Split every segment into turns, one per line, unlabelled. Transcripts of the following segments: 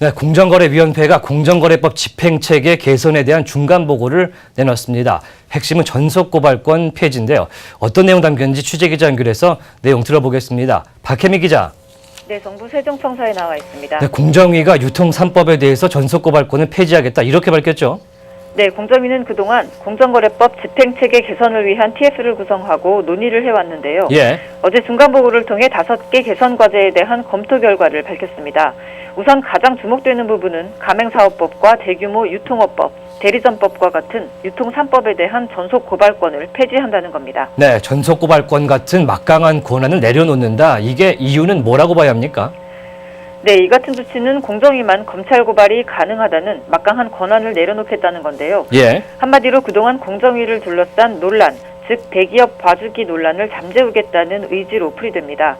네, 공정거래위원회가 공정거래법 집행체계 개선에 대한 중간 보고를 내놨습니다. 핵심은 전속고발권 폐지인데요. 어떤 내용 담겼는지 취재기자 연결해서 내용 들어보겠습니다. 박혜미 기자.
네, 정부 세종청사에 나와 있습니다.
네, 공정위가 유통 3법에 대해서 전속고발권을 폐지하겠다 이렇게 밝혔죠.
네, 공정위는 그동안 공정거래법 집행체계 개선을 위한 TF를 구성하고 논의를 해왔는데요.
예.
어제 중간 보고를 통해 다섯 개 개선 과제에 대한 검토 결과를 밝혔습니다. 우선 가장 주목되는 부분은 가맹사업법과 대규모 유통업법, 대리점법과 같은 유통 3법에 대한 전속 고발권을 폐지한다는 겁니다.
네, 전속 고발권 같은 막강한 권한을 내려놓는다. 이게 이유는 뭐라고 봐야 합니까?
네, 이 같은 조치는 공정위만 검찰 고발이 가능하다는 막강한 권한을 내려놓겠다는 건데요.
예.
한마디로 그동안 공정위를 둘러싼 논란, 즉 대기업 봐주기 논란을 잠재우겠다는 의지로 풀이됩니다.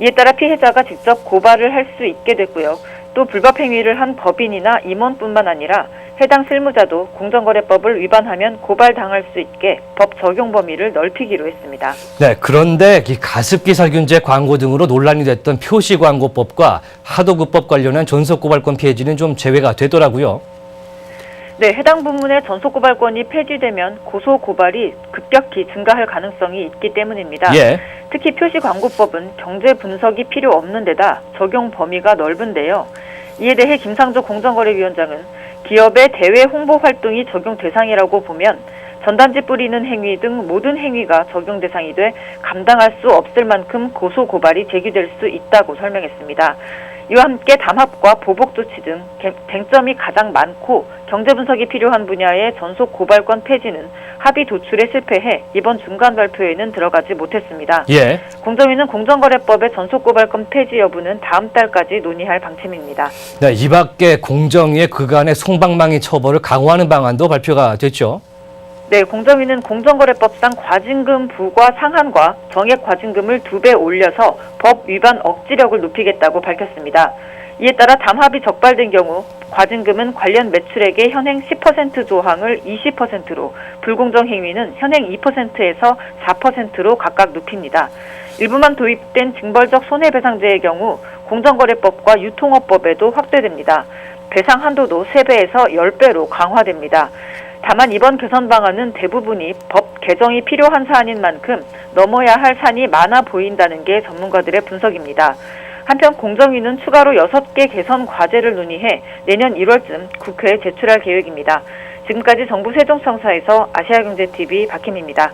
이에 따라 피해자가 직접 고발을 할 수 있게 됐고요. 또 불법 행위를 한 법인이나 임원뿐만 아니라 해당 실무자도 공정거래법을 위반하면 고발당할 수 있게 법 적용 범위를 넓히기로 했습니다.
네, 그런데 이 가습기 살균제 광고 등으로 논란이 됐던 표시 광고법과 하도급법 관련한 전속 고발권 폐지는 좀 제외가 되더라고요.
네, 해당 부문의 전속 고발권이 폐지되면 고소 고발이 급격히 증가할 가능성이 있기 때문입니다.
예.
특히 표시 광고법은 경제 분석이 필요 없는 데다 적용 범위가 넓은데요. 이에 대해 김상조 공정거래위원장은 기업의 대외 홍보 활동이 적용 대상이라고 보면 전단지 뿌리는 행위 등 모든 행위가 적용 대상이 돼 감당할 수 없을 만큼 고소 고발이 제기될 수 있다고 설명했습니다. 이와 함께 담합과 보복 조치 등 쟁- 쟁점이 가장 많고 경제 분석이 필요한 분야의 전속 고발권 폐지는 합의 도출에 실패해 이번 중간 발표에는 들어가지 못했습니다.
예.
공정위는 공정거래법의 전속 고발권 폐지 여부는 다음 달까지 논의할 방침입니다.
네, 이 밖에 공정위의 그간의 송방망이 처벌을 강화하는 방안도 발표가 됐죠.
네, 공정위는 공정거래법상 과징금 부과 상한과 정액 과징금을 두 배 올려서 법 위반 억지력을 높이겠다고 밝혔습니다. 이에 따라 담합이 적발된 경우 과징금은 관련 매출액의 현행 10% 조항을 20%로 불공정 행위는 현행 2%에서 4%로 각각 높입니다. 일부만 도입된 징벌적 손해배상제의 경우 공정거래법과 유통업법에도 확대됩니다. 배상 한도도 3배에서 10배로 강화됩니다. 다만 이번 개선 방안은 대부분이 법 개정이 필요한 사안인 만큼 넘어야 할 산이 많아 보인다는 게 전문가들의 분석입니다. 한편 공정위는 추가로 6개 개선 과제를 논의해 내년 1월쯤 국회에 제출할 계획입니다. 지금까지 정부 세종청사에서 아시아경제TV 박힘입니다.